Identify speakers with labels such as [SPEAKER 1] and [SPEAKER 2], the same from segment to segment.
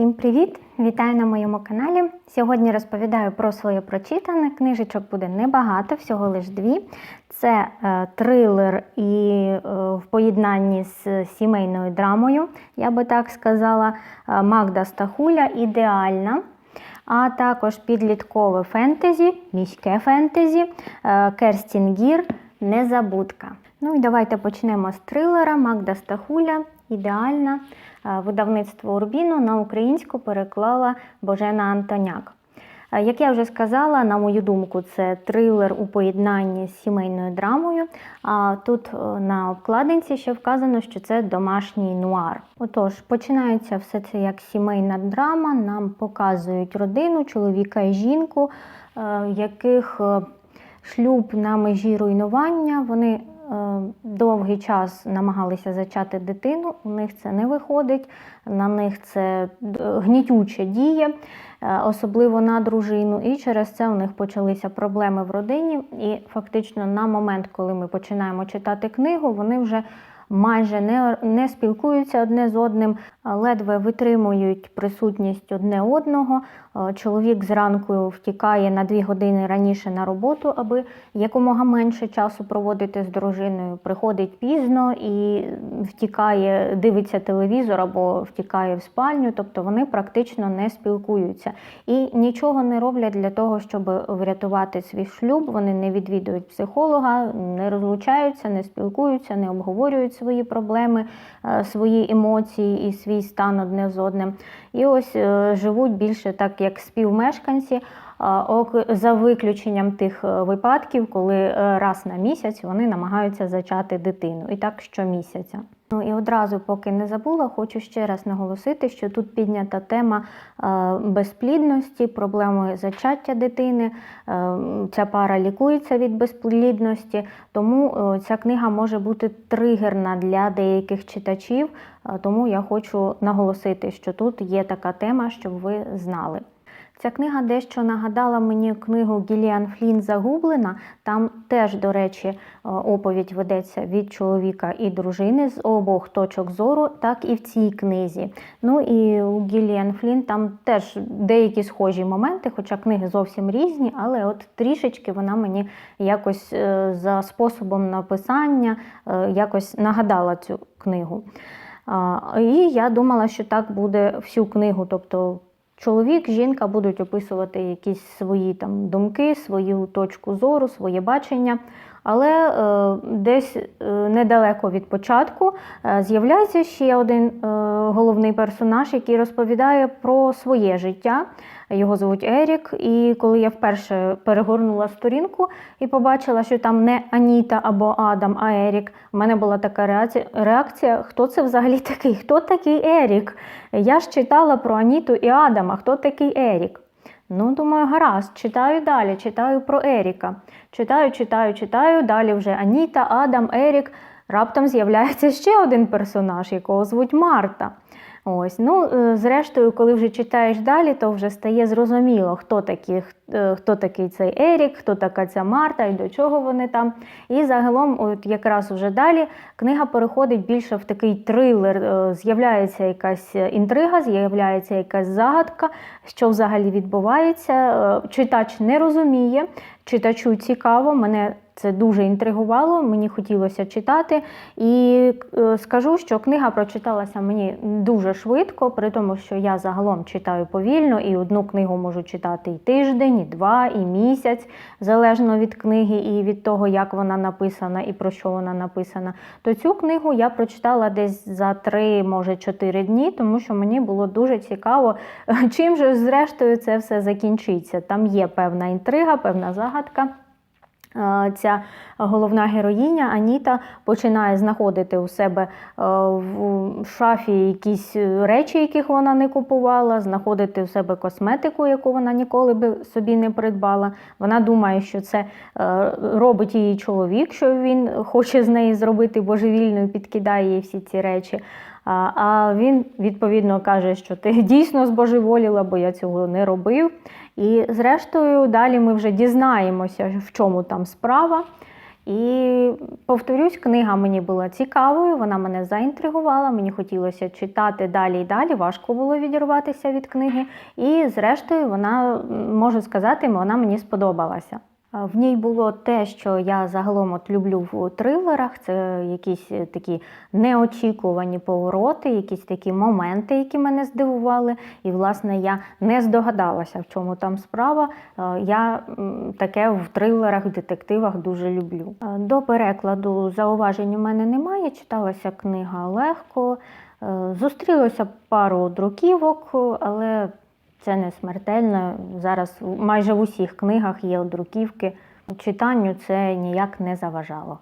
[SPEAKER 1] Всім привіт! Вітаю на моєму каналі. Сьогодні розповідаю про своє прочитане. Книжечок буде небагато, всього лише дві. Це е, трилер і е, в поєднанні з сімейною драмою, я би так сказала, е, Магда Стахуля ідеальна. А також підліткове фентезі, міське фентезі, е, Керстін Гір, Незабудка. Ну і давайте почнемо з трилера Магда Стахуля. Ідеальна. Е, Видавництво Урбіно на українську переклала Божена Антоняк. Е, Як я вже сказала, на мою думку, це трилер у поєднанні з сімейною драмою. А тут е, на обкладинці ще вказано, що це домашній нуар. Отож, починається все це як сімейна драма. Нам показують родину, чоловіка і жінку, яких шлюб на межі руйнування. Вони довгий час намагалися зачати дитину, у них це не виходить, на них це д- гнітюче діє, е, особливо на дружину. І через це у них почалися проблеми в родині. І фактично на момент, коли ми починаємо читати книгу, вони вже майже не, не спілкуються одне з одним, ледве витримують присутність одне одного. Е, Чоловік зранку втікає на дві години раніше на роботу, аби якомога менше часу проводити з дружиною. Приходить пізно і втікає, дивиться телевізор або втікає в спальню, тобто вони практично не спілкуються і нічого не роблять для того, щоб врятувати свій шлюб. Вони не відвідують психолога, не розлучаються, не спілкуються, не обговорюють свої проблеми, е, свої емоції і свій стан одне з одним. І ось е, живуть більше так, як співмешканці. За виключенням тих е, випадків, коли е, раз на місяць вони намагаються зачати дитину, і так щомісяця. Ну і одразу, поки не забула, хочу ще раз наголосити, що тут піднята тема е, безплідності, проблеми зачаття дитини. Е, Ця пара лікується від безплідності, тому е, ця книга може бути тригерна для деяких читачів. Тому я хочу наголосити, що тут є така тема, щоб ви знали. Ця книга дещо нагадала мені книгу Гіліан Флін Загублена. Там теж, до речі, е, оповідь ведеться від чоловіка і дружини з обох точок зору, так і в цій книзі. Ну і у Гіліан Флін там теж деякі схожі моменти, хоча книги зовсім різні, але от трішечки вона мені якось е, за способом написання е, якось нагадала цю книгу. І я думала, що так буде всю книгу. тобто Чоловік, жінка будуть описувати якісь свої там думки, свою точку зору, своє бачення. Але е, десь е, недалеко від початку е, з'являється ще один головний персонаж, який розповідає про своє життя. Його звуть Ерік. І коли я вперше перегорнула сторінку і побачила, що там не Аніта або Адам, а Ерік, у мене була така реакція хто це взагалі такий? Хто такий Ерік? Я ж читала про Аніту і Адама, хто такий Ерік? Ну, думаю, гаразд, читаю далі, читаю про Еріка. Читаю, читаю, читаю. Далі вже Аніта, Адам, Ерік. Раптом з'являється ще один персонаж, якого звуть Марта. Ось, ну, е, зрештою, коли вже читаєш далі, то вже стає зрозуміло, хто такий, е, хто такий цей Ерік, хто така ця Марта і до чого вони там. І загалом, от якраз уже далі, книга переходить більше в такий трилер. е, З'являється якась інтрига, з'являється якась загадка, що взагалі відбувається. Читач не розуміє, читачу цікаво, мене це дуже інтригувало, мені хотілося читати. І е, скажу, що книга прочиталася мені дуже швидко, при тому, що я загалом читаю повільно, і одну книгу можу читати і тиждень, і два, і місяць, залежно від книги і від того, як вона написана і про що вона написана. То цю книгу я прочитала десь за три, може чотири дні, тому що мені було дуже цікаво, чим же зрештою це все закінчиться. Там є певна інтрига, певна загадка. Ця головна героїня Аніта починає знаходити у себе е, в шафі якісь речі, яких вона не купувала, знаходити у себе косметику, яку вона ніколи би собі не придбала. Вона думає, що це е, робить її чоловік, що він хоче з неї зробити божевільною, підкидає їй всі ці речі. А він відповідно каже, що ти дійсно збожеволіла, бо я цього не робив. І зрештою, далі ми вже дізнаємося, в чому там справа. І повторюсь, книга мені була цікавою, вона мене заінтригувала, мені хотілося читати далі і далі, важко було відірватися від книги. І, зрештою, вона, можу сказати, вона мені сподобалася. В ній було те, що я загалом от люблю в трилерах. Це якісь е, такі неочікувані повороти, якісь такі моменти, які мене здивували. І, власне, я не здогадалася, в чому там справа. Е, Я таке в трилерах, детективах дуже люблю. Е, До перекладу зауважень у мене немає. Читалася книга легко. Зустрілося пару друківок, але це не смертельно. Зараз майже в усіх книгах є друківки. Читанню це ніяк не заважало.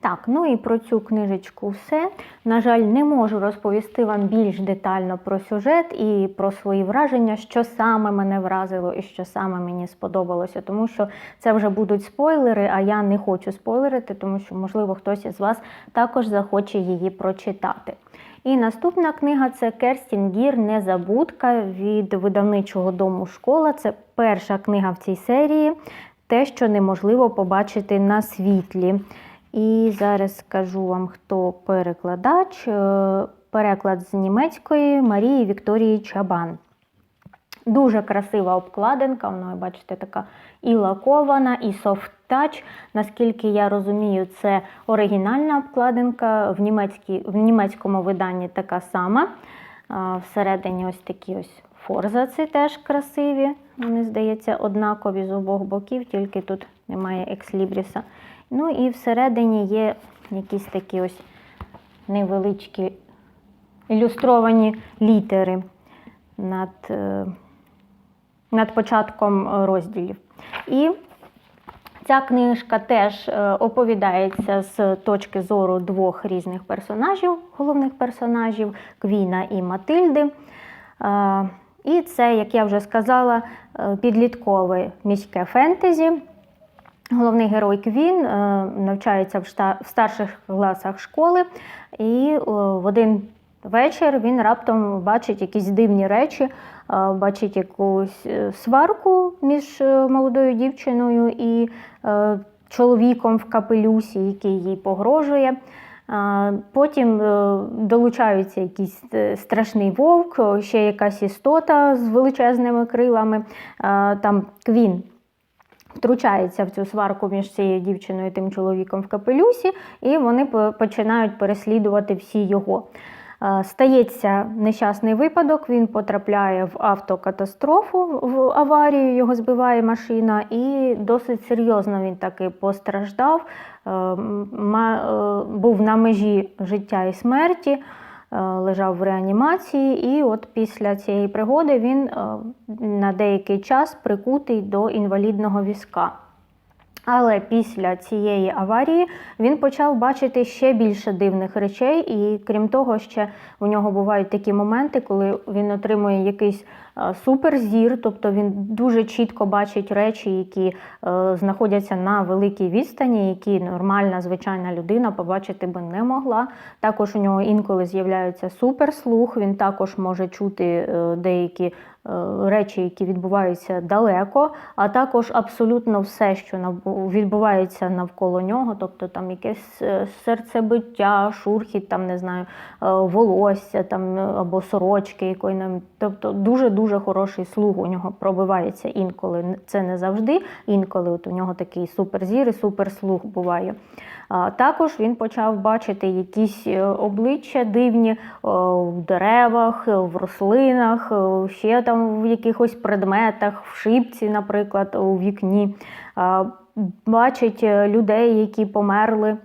[SPEAKER 1] Так, ну і про цю книжечку все. На жаль, не можу розповісти вам більш детально про сюжет і про свої враження, що саме мене вразило і що саме мені сподобалося, тому що це вже будуть спойлери, а я не хочу спойлерити, тому що, можливо, хтось із вас також захоче її прочитати. І наступна книга це Керстін Гір Незабудка від видавничого дому школа. Це перша книга в цій серії, те, що неможливо побачити на світлі. І зараз скажу вам, хто перекладач. Е, Переклад з німецької Марії Вікторії Чабан. Дуже красива обкладинка, вона, бачите, така і лакована, і софт-тач. Наскільки я розумію, це оригінальна обкладинка. В, в німецькому виданні така сама. Всередині ось такі ось форзаци теж красиві. Вони, здається, однакові з обох боків, тільки тут немає екслібріса. Ну і всередині є якісь такі ось невеличкі ілюстровані літери над, е, над початком е, розділів. І ця книжка теж е, оповідається з точки зору двох різних персонажів, головних персонажів Квіна і Матильди. Е, І це, як я вже сказала, підліткове міське фентезі. Головний герой Квін навчається в старших класах школи, і в один вечір він раптом бачить якісь дивні речі, бачить якусь е, сварку між е, молодою дівчиною і е, чоловіком в капелюсі, який їй погрожує. Потім е, долучаються якийсь е, страшний вовк, е, ще якась істота з величезними крилами. Там Квін втручається в цю сварку між цією дівчиною і тим чоловіком в капелюсі, і вони починають переслідувати всі його. Е, Стається нещасний випадок, він потрапляє в автокатастрофу, в аварію, його збиває машина, і досить серйозно він таки постраждав, е, е, був на межі життя і смерті лежав в реанімації, і от після цієї пригоди він на деякий час прикутий до інвалідного візка. Але після цієї аварії він почав бачити ще більше дивних речей, і крім того, ще у нього бувають такі моменти, коли він отримує якийсь е, суперзір, тобто він дуже чітко бачить речі, які е, знаходяться на великій відстані, які нормальна звичайна людина побачити би не могла. Також у нього інколи з'являється суперслух. Він також може чути е, деякі речі, які відбуваються далеко, а також абсолютно все, що відбувається навколо нього, тобто там якесь е, серцебиття, шурхіт, там не знаю, е, волосся там е, або сорочки якої нам. Тобто дуже дуже хороший слух у нього пробивається інколи. Це не завжди. Інколи от у нього такий суперзір і суперслух буває. Також він почав бачити якісь е, обличчя дивні е, в деревах, е, в рослинах, ще там в якихось предметах, в шибці, наприклад, у вікні. Бачить людей, які померли.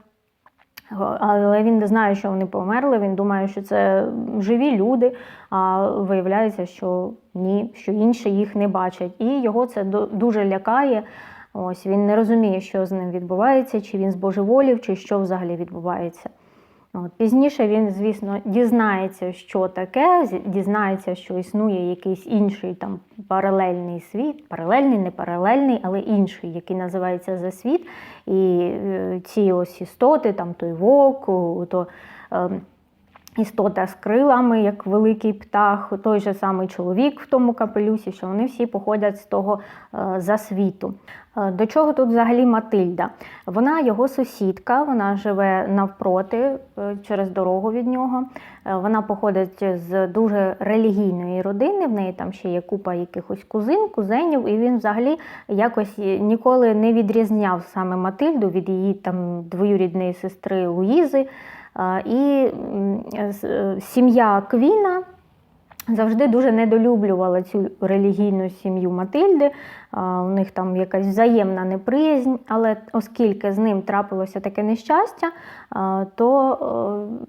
[SPEAKER 1] Але він не знає, що вони померли. Він думає, що це живі люди. А виявляється, що ні, що інші їх не бачать. І його це ду- дуже лякає. Ось він не розуміє, що з ним відбувається, чи він збожеволів, чи що взагалі відбувається. От, пізніше він, звісно, дізнається, що таке, дізнається, що існує якийсь інший там паралельний світ, паралельний, не паралельний, але інший, який називається Засвіт. І е, ці ось істоти, там той вовк, то. ем, істота з крилами, як великий птах, той же самий чоловік в тому капелюсі, що вони всі походять з того е, засвіту. Е, До чого тут взагалі Матильда? Вона його сусідка, вона живе навпроти е, через дорогу від нього. Вона походить з дуже релігійної родини. В неї там ще є купа якихось кузин, кузенів, і він взагалі якось ніколи не відрізняв саме Матильду від її там двоюрідної сестри Луїзи. Е, І з- е, сім'я Квіна завжди дуже недолюблювала цю релігійну сім'ю Матильди. У них там якась взаємна неприязнь, але оскільки з ним трапилося таке нещастя, то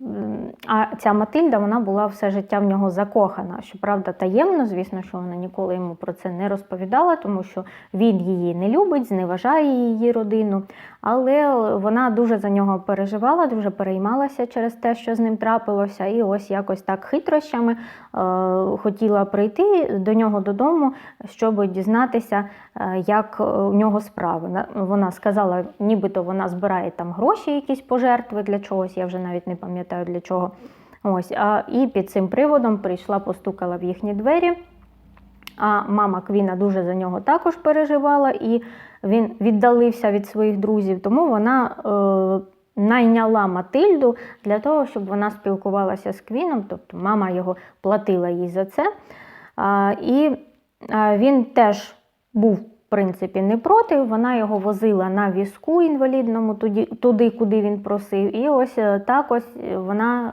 [SPEAKER 1] е, а ця Матильда вона була все життя в нього закохана. Щоправда, таємно, звісно, що вона ніколи йому про це не розповідала, тому що він її не любить, зневажає її родину. Але вона дуже за нього переживала, дуже переймалася через те, що з ним трапилося, і ось якось так хитрощами е, хотіла прийти до нього додому, щоб дізнатися, е, як у нього справи. Вона сказала, нібито вона збирає там гроші, якісь пожертви для чогось, я вже навіть не пам'ятаю для чого. Ось, а, і під цим приводом прийшла, постукала в їхні двері. А мама Квіна дуже за нього також переживала, і він віддалився від своїх друзів. Тому вона е, найняла Матильду для того, щоб вона спілкувалася з Квіном, тобто мама його платила їй за це. І він теж був. В принципі, не проти. Вона його возила на візку інвалідному туди, куди він просив. І ось е, так ось вона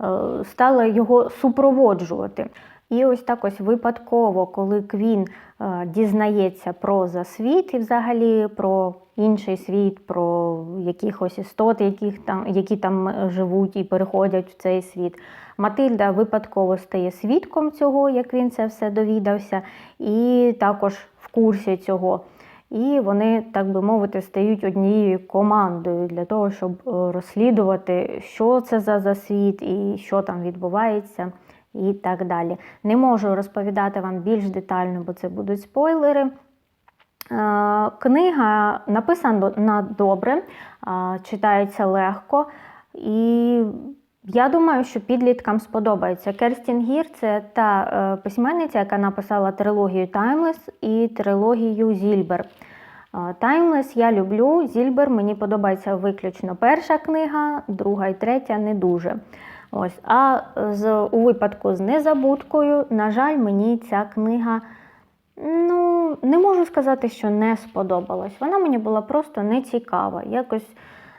[SPEAKER 1] е, стала його супроводжувати. І ось так ось випадково, коли Квін е, дізнається про засвіт і взагалі про інший світ, про якихось істот, яких там, які там е, живуть і переходять в цей світ. Матильда випадково стає свідком цього, як він це все довідався, і також в курсі цього. І вони, так би мовити, стають однією командою для того, щоб е, розслідувати, що це за засвіт і що там відбувається, і так далі. Не можу розповідати вам більш детально, бо це будуть спойлери. Е, Книга написана добре, е, читається легко, і я думаю, що підліткам сподобається. Керстін Гір це та е, письменниця, яка написала трилогію Таймлес і трилогію Зільбер. Таймлес я люблю, Зільбер мені подобається виключно перша книга, друга і третя не дуже. Ось. А з, у випадку з незабудкою, на жаль, мені ця книга. Ну, не можу сказати, що не сподобалась. Вона мені була просто не цікава, якось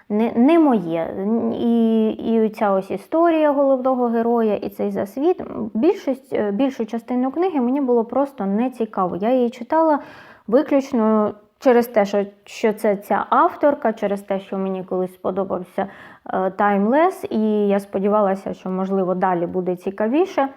[SPEAKER 1] не, не моє. І, і ця ось історія головного героя, і цей засвіт. Більшість, е, більшу частину книги мені було просто не цікаво. Я її читала виключно через те, що, що це ця авторка, через те, що мені колись сподобався Таймлес, і я сподівалася, що, можливо, далі буде цікавіше.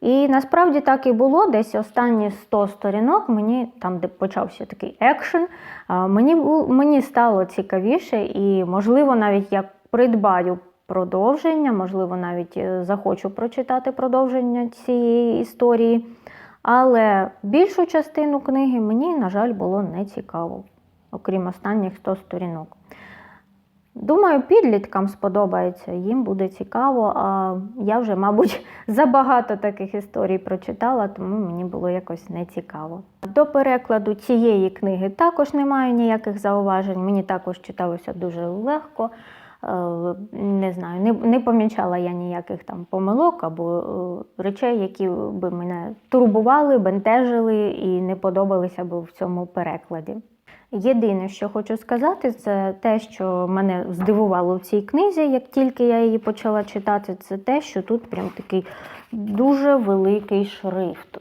[SPEAKER 1] І насправді так і було. Десь останні 100 сторінок, мені там, де почався такий екшен, мені, мені стало цікавіше, і, можливо, навіть я придбаю продовження, можливо, навіть е, захочу прочитати продовження цієї історії. Але більшу частину книги мені, на жаль, було не цікаво, окрім останніх 100 сторінок. Думаю, підліткам сподобається, їм буде цікаво. А я вже, мабуть, забагато таких історій прочитала, тому мені було якось не цікаво. До перекладу цієї книги також немає ніяких зауважень. Мені також читалося дуже легко. Е, Не знаю, не, не помічала я ніяких там помилок або е, речей, які би мене турбували, бентежили і не подобалися б в цьому перекладі. Єдине, що хочу сказати, це те, що мене здивувало в цій книзі, як тільки я її почала читати, це те, що тут прям такий дуже великий шрифт.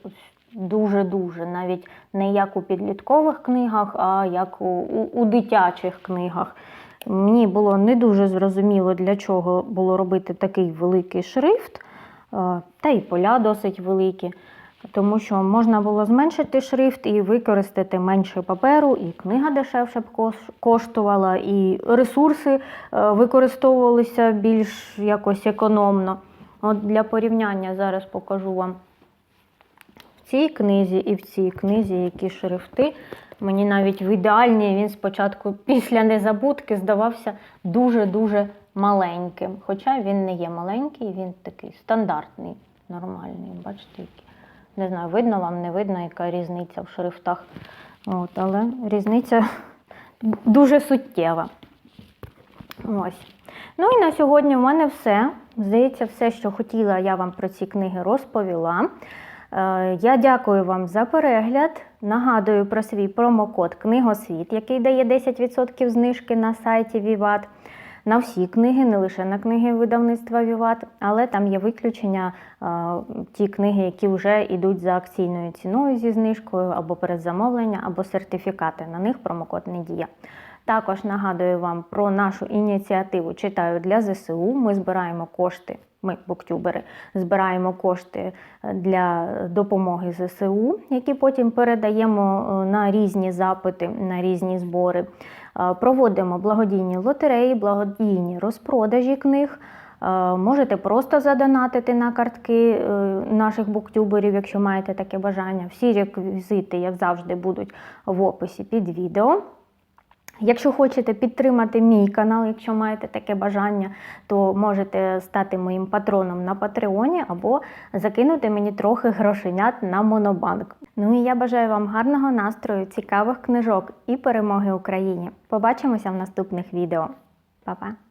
[SPEAKER 1] Дуже-дуже, навіть не як у підліткових книгах, а як у, у, у дитячих книгах. Мені було не дуже зрозуміло, для чого було робити такий великий шрифт, е, та й поля досить великі. Тому що можна було зменшити шрифт і використати менше паперу, і книга дешевше б коштувала, і ресурси е, використовувалися більш якось економно. От для порівняння зараз покажу вам в цій книзі і в цій книзі які шрифти. Мені навіть в ідеальній він спочатку після незабудки здавався дуже-дуже маленьким. Хоча він не є маленький, він такий стандартний, нормальний. Бачите, який. Не знаю, видно вам, не видно, яка різниця в шрифтах. От, але різниця дуже суттєва. Ось. Ну і на сьогодні в мене все. Здається, все, що хотіла, я вам про ці книги розповіла. Е, Я дякую вам за перегляд. Нагадую про свій промокод Книгосвіт, який дає 10% знижки на сайті Vivat. На всі книги, не лише на книги видавництва Vivat, але там є виключення е, ті книги, які вже йдуть за акційною ціною зі знижкою, або передзамовлення, або сертифікати. На них промокод не діє. Також нагадую вам про нашу ініціативу Читаю для ЗСУ. Ми збираємо кошти. Ми, буктюбери, збираємо кошти е, для допомоги ЗСУ, які потім передаємо е, на різні запити, на різні збори. Е, Проводимо благодійні лотереї, благодійні розпродажі книг. Е, Можете просто задонатити на картки е, наших буктюберів, якщо маєте таке бажання. Всі реквізити, як завжди, будуть в описі під відео. Якщо хочете підтримати мій канал, якщо маєте таке бажання, то можете стати моїм патроном на Патреоні або закинути мені трохи грошенят на Монобанк. Ну і я бажаю вам гарного настрою, цікавих книжок і перемоги Україні. Побачимося в наступних відео. Па-па!